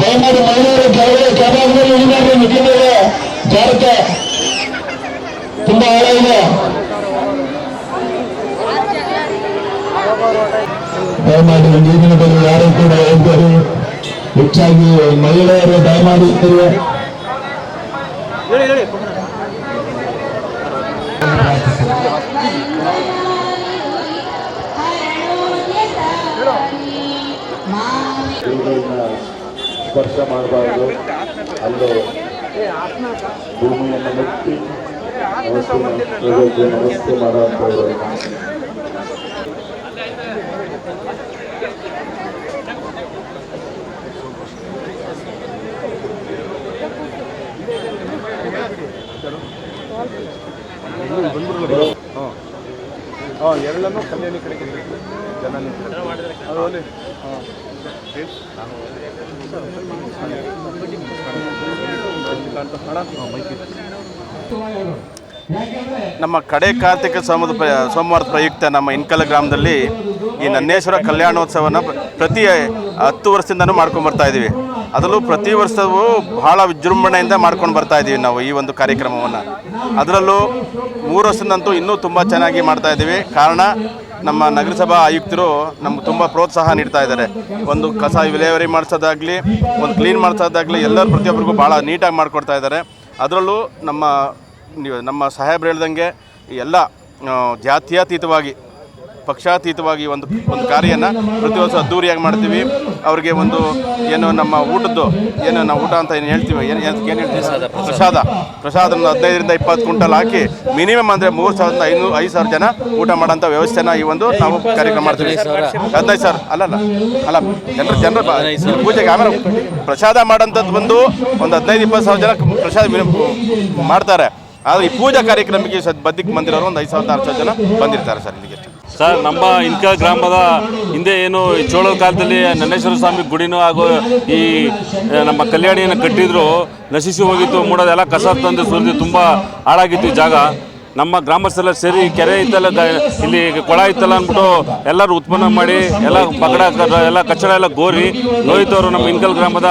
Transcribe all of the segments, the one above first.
ದಯಮಾಡಿ ಮಹಿಳೆಯರು ಕೆಳಗಡೆ ಕೆಳಗಡೆ ಇಳಿದಾರೆ ಮಿಟ್ಟಿದ್ದಾರೆ ಜಾರಕ್ಕೆ ತುಂಬಾ ಆಳ ಇದೆ ದಯಮಾಡಿ ನೀರಿನ ಬಗ್ಗೆ ಯಾರು ಕೂಡ ಹೋಗ್ತಾರೆ ಹೆಚ್ಚಾಗಿ ಮಹಿಳೆಯರು ದಯಮಾಡಿ ಇರ್ತಾರೆ ಇವುಗಳನ್ನ ಸ್ಪರ್ಶ ಮಾಡಬಾರ್ದು. ಅಲ್ಲೇ ಭೂಮಿಯನ್ನು ಮುಟ್ಟಿ ನಮಸ್ತೆ ನಮಸ್ತೆ ಮಾಡುವಂಥವ್ರು. ಹಾಂ ಎರಡನ್ನೂ ಕಲ್ಯಾಣಿ ಕಡೆಗೆ. ಜನ ನಿಂತ್ಕೊಂಡು. ಅದು ಒಳ್ಳೆ ಹಾಂ. ನಮ್ಮ ಕಡೆ ಕಾರ್ತಿಕ ಸೋಮದ ಪ್ರ, ಸೋಮವಾರದ ಪ್ರಯುಕ್ತ ನಮ್ಮ ಇನ್ಕಲ ಗ್ರಾಮದಲ್ಲಿ ಈ ನನ್ನೇಶ್ವರ ಕಲ್ಯಾಣೋತ್ಸವನ ಪ್ರತಿ ಹತ್ತು ವರ್ಷದಿಂದನೂ ಮಾಡ್ಕೊಂಡು ಬರ್ತಾ ಇದ್ದೀವಿ ಅದರಲ್ಲೂ ಪ್ರತಿ ವರ್ಷವೂ ಬಹಳ ವಿಜೃಂಭಣೆಯಿಂದ ಮಾಡ್ಕೊಂಡು ಬರ್ತಾ ಇದ್ದೀವಿ ನಾವು ಈ ಒಂದು ಕಾರ್ಯಕ್ರಮವನ್ನು. ಅದರಲ್ಲೂ ಮೂರು ವರ್ಷದಂತೂ ಇನ್ನೂ ತುಂಬ ಚೆನ್ನಾಗಿ ಮಾಡ್ತಾ ಇದ್ದೀವಿ ಕಾರಣ ನಮ್ಮ ನಗರಸಭಾ ಆಯುಕ್ತರು ನಮ್ಗೆ ತುಂಬ ಪ್ರೋತ್ಸಾಹ ನೀಡ್ತಾ ಇದ್ದಾರೆ. ಒಂದು ಕಸ ವಿಲೇವರಿ ಮಾಡಿಸೋದಾಗಲಿ, ಒಂದು ಕ್ಲೀನ್ ಮಾಡಿಸೋದಾಗಲಿ ಎಲ್ಲರೂ ಪ್ರತಿಯೊಬ್ಬರಿಗೂ ಭಾಳ ನೀಟಾಗಿ ಮಾಡಿಕೊಡ್ತಾ ಇದ್ದಾರೆ. ಅದರಲ್ಲೂ ನಮ್ಮ ನಮ್ಮ ಸಾಹೇಬ್ರು ಹೇಳ್ದಂಗೆ ಎಲ್ಲ ಜಾತ್ಯಾತೀತವಾಗಿ ಪಕ್ಷಾತೀತವಾಗಿ ಒಂದು ಒಂದು ಕಾರ್ಯನ ಪ್ರತಿ ವರ್ಷ ಅದ್ದೂರಿಯಾಗಿ ಮಾಡ್ತೀವಿ. ಅವ್ರಿಗೆ ಒಂದು ಏನು ನಮ್ಮ ಊಟದ್ದು ಏನು ನಾವು ಊಟ ಅಂತ ಏನು ಹೇಳ್ತೀವಿ ಏನು ಏನು ಹೇಳ್ತೀವಿ? ಪ್ರಸಾದ ಪ್ರಸಾದನ ಹದಿನೈದರಿಂದ ಇಪ್ಪತ್ತು ಕ್ವಿಂಟಲ್ ಹಾಕಿ ಮಿನಿಮಮ್ ಅಂದರೆ ಮೂರು ಸಾವಿರದ ಐನೂರು ಐದು ಸಾವಿರ ಜನ ಊಟ ಮಾಡೋಂಥ ವ್ಯವಸ್ಥೆನ ಈ ಒಂದು ನಾವು ಕಾರ್ಯಕ್ರಮ ಮಾಡ್ತೀವಿ. ಹದಿನೈದು ಸಾವಿರ. ಅಲ್ಲಲ್ಲ ಅಲ್ಲ ಜನರು ಜನರು ಪೂಜೆಗೆ ಆಮೇಲೆ ಪ್ರಸಾದ ಮಾಡೋಂಥದ್ದು ಬಂದು ಒಂದು ಹದಿನೈದು ಇಪ್ಪತ್ತು ಸಾವಿರ ಜನ ಪ್ರಸಾದ ಮಾಡ್ತಾರೆ. ಆದರೆ ಈ ಪೂಜಾ ಕಾರ್ಯಕ್ರಮಕ್ಕೆ ಬದ್ದಿಗೆ ಬಂದಿರೋರು ಒಂದು ಐದು ಸಾವಿರದ ಆರು ಸಾವಿರ ಜನ ಬಂದಿರ್ತಾರೆ ಸರ್ ಇಲ್ಲಿಗೆ ಸರ್, ನಮ್ಮ ಇನ್ಕ ಗ್ರಾಮದ ಹಿಂದೆ ಏನು ಚೋಳರ ಕಾಲದಲ್ಲಿ ನನ್ನೇಶ್ವರ ಸ್ವಾಮಿ ಗುಡಿನೂ ಹಾಗೂ ಈ ನಮ್ಮ ಕಲ್ಯಾಣಿಯನ್ನು ಕಟ್ಟಿದ್ರು. ನಶಿಸಿ ಹೋಗಿತ್ತು, ಮೂಡೋದೆಲ್ಲ ಕಸ ತಂದು ಸುರಿದು ತುಂಬ ಹಾಳಾಗಿತ್ತು ಈ ಜಾಗ. ನಮ್ಮ ಗ್ರಾಮಸ್ಥರೆಲ್ಲ ಸೇರಿ ಕೆರೆ ಇತ್ತಲ್ಲ ಇಲ್ಲಿ ಕೊಳ ಇತ್ತಲ್ಲ ಅಂದ್ಬಿಟ್ಟು ಎಲ್ಲರೂ ಉತ್ಪನ್ನ ಮಾಡಿ, ಎಲ್ಲ ಪಗಡ ಎಲ್ಲ ಕಚ್ಚಡ ಎಲ್ಲ ಗೋರಿ ಲೋಹಿತ್ ಅವರು ನಮ್ಮ ಇಂಕಲ್ ಗ್ರಾಮದ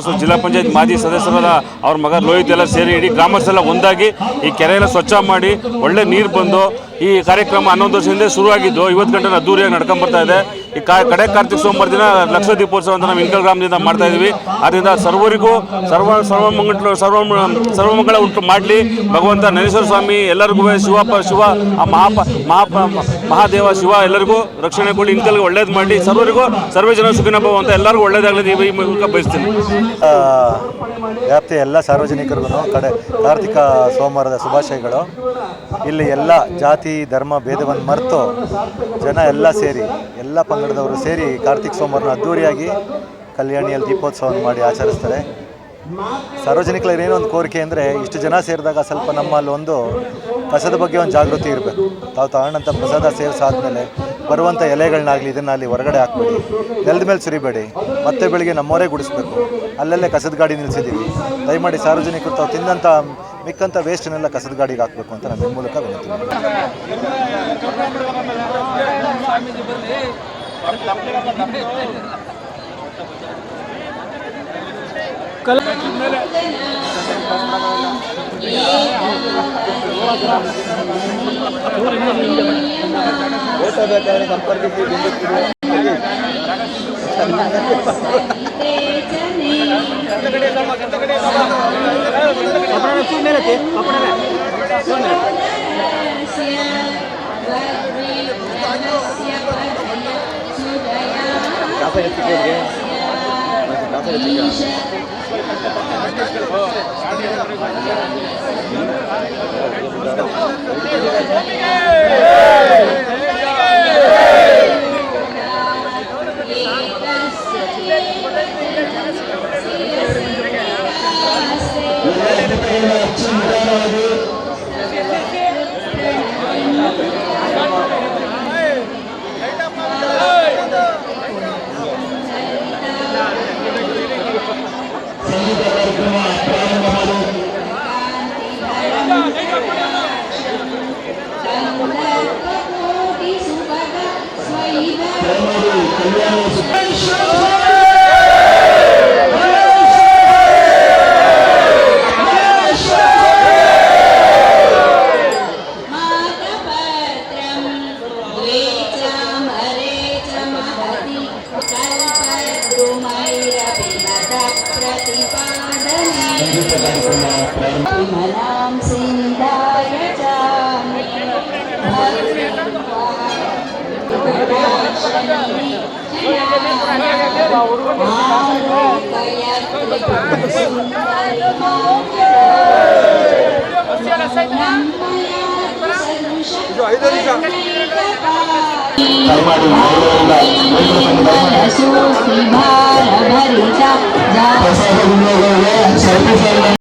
ಸು- ಜಿಲ್ಲಾ ಪಂಚಾಯತ್ ಮಾಜಿ ಸದಸ್ಯರಾದ ಅವ್ರ ಮಗ ಲೋಹಿತ್ ಎಲ್ಲ ಸೇರಿ ಇಡೀ ಗ್ರಾಮಸ್ಥರೆಲ್ಲ ಒಂದಾಗಿ ಈ ಕೆರೆ ಎಲ್ಲ ಸ್ವಚ್ಛ ಮಾಡಿ ಒಳ್ಳೆ ನೀರು ಬಂದು ಈ ಕಾರ್ಯಕ್ರಮ ಹನ್ನೊಂದು ವರ್ಷದಿಂದ ಶುರುವಾಗಿದ್ದು ಇವತ್ತು ಗಂಟೆ ಅದ್ದೂರಿಯಾಗಿ ನಡ್ಕೊಂಬರ್ತಾ ಇದೆ. ಈ ಕಡೆ ಕಾರ್ತಿಕ ಸೋಮವಾರ ದಿನ ಲಕ್ಷ ದೀಪೋತ್ಸವ ಅಂತ ನಾವು ಇಂಕಲ್ ಗ್ರಾಮದಿಂದ ಮಾಡ್ತಾ ಇದೀವಿ ಅದರಿಂದ ಸರ್ವರಿಗೂ ಸರ್ವ ಸರ್ವಮಂಗಳ ಸರ್ವ ಸರ್ವಮಂಗಳ ಉಂಟು ಮಾಡಲಿ. ಭಗವಂತ ನರೇಶ್ವರ ಸ್ವಾಮಿ ಎಲ್ಲರಿಗೂ ಶಿವಪ್ಪ ಶಿವ, ಆ ಮಹಾಪ ಮಹಾಪ ಮಹಾದೇವ ಶಿವ ಎಲ್ಲರಿಗೂ ರಕ್ಷಣೆ ಕೊಡಿ. ಇಂಕಲ್ಗೆ ಒಳ್ಳೇದು ಮಾಡಿ ಸರ್ವರಿಗೂ ಸರ್ವೇ ಜನ ಸುಖಿನ ಅಂತ ಎಲ್ಲರಿಗೂ ಒಳ್ಳೇದಾಗಲಿ ಈ ಮೂಲಕ ಬಯಸ್ತೀನಿ. ವ್ಯಾಪ್ತಿಯ ಎಲ್ಲ ಸಾರ್ವಜನಿಕರಿಗೂ ಕಡೆ ಕಾರ್ತಿಕ ಸೋಮವಾರದ ಶುಭಾಶಯಗಳು. ಇಲ್ಲಿ ಎಲ್ಲ ಜಾತಿ, ಧರ್ಮ, ಭೇದವನ್ನು ಮರೆತು ಜನ ಎಲ್ಲ ಸೇರಿ ಎಲ್ಲ ಪಂಗಡದವರು ಸೇರಿ ಕಾರ್ತಿಕ್ ಸೋಮವಾರನ ಅದ್ದೂರಿಯಾಗಿ ಕಲ್ಯಾಣಿಯಲ್ಲಿ ದೀಪೋತ್ಸವವನ್ನು ಮಾಡಿ ಆಚರಿಸ್ತಾರೆ. ಸಾರ್ವಜನಿಕರಿಗೆ ಏನೋ ಒಂದು ಕೋರಿಕೆ ಅಂದರೆ ಇಷ್ಟು ಜನ ಸೇರಿದಾಗ ಸ್ವಲ್ಪ ನಮ್ಮಲ್ಲಿ ಒಂದು ಕಸದ ಬಗ್ಗೆ ಒಂದು ಜಾಗೃತಿ ಇರಬೇಕು. ತಾವು ತಗೊಂಡಂಥ ಪ್ರಸಾದ ಸೇವಿಸಾದಮೇಲೆ ಬರುವಂಥ ಎಲೆಗಳನ್ನಾಗಲಿ ಅಲ್ಲಿ ಹೊರಗಡೆ ಹಾಕ್ಬೇಡಿ. ನೆಲದ ಮೇಲೆ ಸುರಿಬೇಡಿ. ಮತ್ತೆ ಬೆಳಿಗ್ಗೆ ನಮ್ಮವರೇ ಗುಡಿಸ್ಬೇಕು. ಅಲ್ಲಲ್ಲೇ ಕಸದ ಗಾಡಿ ನಿಲ್ಲಿಸಿದ್ದೀವಿ ದಯಮಾಡಿ ಸಾರ್ವಜನಿಕರು ತಾವು ತಿಂದಂಥ ಮಿಕ್ಕಂಥ ವೇಸ್ಟನ್ನೆಲ್ಲ ಕಸದ ಗಾಡಿಗೆ ಹಾಕಬೇಕು ಅಂತ ನಾನು ಕಲ ಓಟಬೇಕಾದ್ರೆ ಸಂಪರ್ಕಿಸಿ ಮೇಲೆ 나사에 찍어볼게. 나사에 찍어. ಇದು ಐದು ನಿಮಿಷ ದಯಮಾಡಿ ಮಹಿಳೆಯರಿಂದ ಭಾರ ಭರಿತ ಪ್ರಸಾದ ವಿನಿಯೋಗವೇ ಸ್ವಲ್ಪ